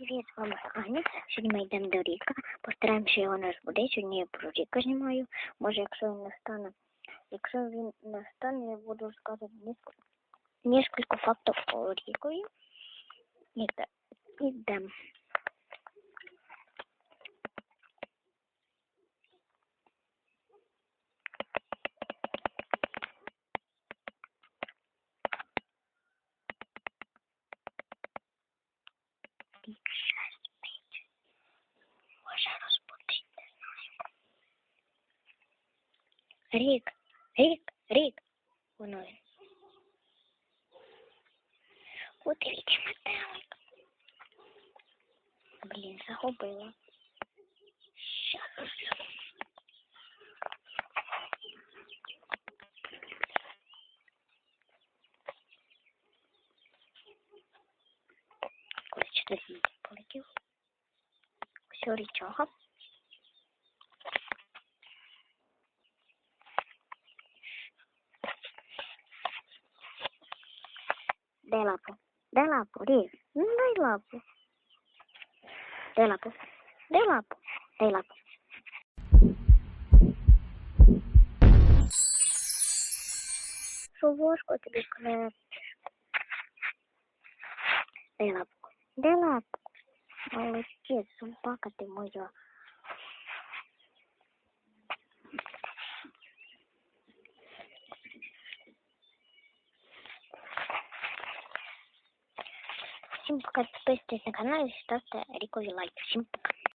Привіт, з Аня. Сьогодні ми йдемо до Ріка. Постараємося його не збудити. Сьогодні я про Ріка знімаю. Може, якщо він настане. Якщо він настане, я буду розказувати несколько, фактів о Рікові. Іде- Ідемо. Рік. Рік, Рік, Рік. Воно він. І метелик. Блін, загубила. Все річого. Дай лапу. Дай лапу, Рік. Ну, дай лапу. Дай лапу. Дай лапу. Дай лапу. Що тобі клепчеш? Дай лапку. Дай лапку. Молодець, собака ти моя. Всім пока, підписуйтесь на канал і ставте Рікові лайк. Всім пока.